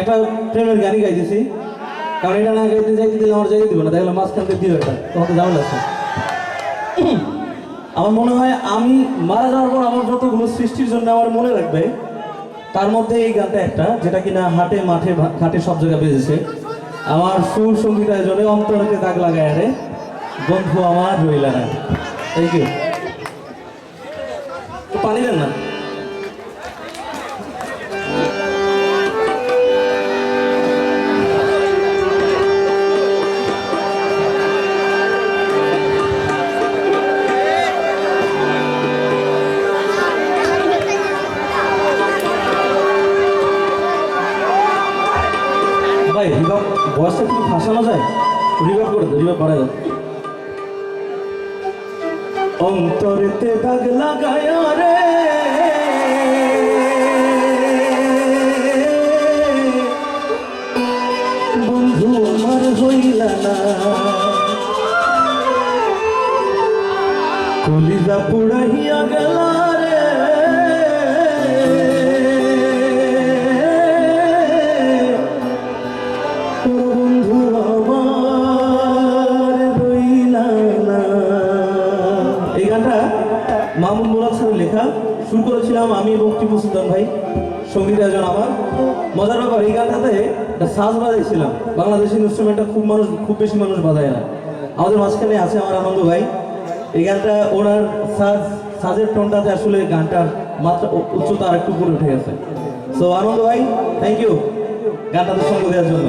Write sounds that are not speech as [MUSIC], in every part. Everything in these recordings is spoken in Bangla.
একটা প্রেমের গানই গাইতেছি। কারণ এটা না গাইতে যাইতে দিলে আমার যাইতে দিব না দেখলাম মাঝখান থেকে দিল এটা তখন তো যাওয়া লাগছে [CLEARS THROAT] আমার মনে হয় আমি মারা যাওয়ার পর আমার যতগুলো সৃষ্টির জন্য আমার মনে রাখবে, তার মধ্যে এই গানটা একটা, যেটা কিনা হাটে, মাঠে ঘাটে সব জায়গায় বেজেছে। আমার সুর সংগীত আয়োজনে অন্তরকে দাগ লাগায় রে বন্ধু আমার রইলা না। থ্যাংক ইউ পানি দেন না। ভাই, রিভাব বয়সটা কি ফাঁসানো যায়। রিভাব করে দাও রিভাব বাড়ায় দাও। অন্তরেতে দাগ লাগায় রে বন্ধু আমার হইলা না। কলিজা পুড়াইয়া গেল মামুন মোরাদ স্যারের লেখা শুরু করেছিলাম আমি এবং টিপু সুলতান ভাই, সংগীত আয়োজন আমার। মজার ব্যাপার, এই গানটাতে একটা সাজ বাজাইছিলাম। বাংলাদেশি ইনস্ট্রুমেন্টটা খুব মানুষ, খুব বেশি মানুষ বাজায় না। আমাদের মাঝখানে আছে আমার আনন্দ ভাই। এই গানটা ওনার সাজ, সাজের টোনটাতে আসলে গানটার মাত্রা উচ্চতা আর একটু উপরে উঠে গেছে। সো আনন্দ ভাই থ্যাংক ইউ গানটাতে সঙ্গ দেওয়ার জন্য।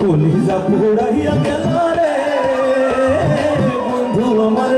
কলিজা পুড়াইয়া গেল রে। বন্ধু আমার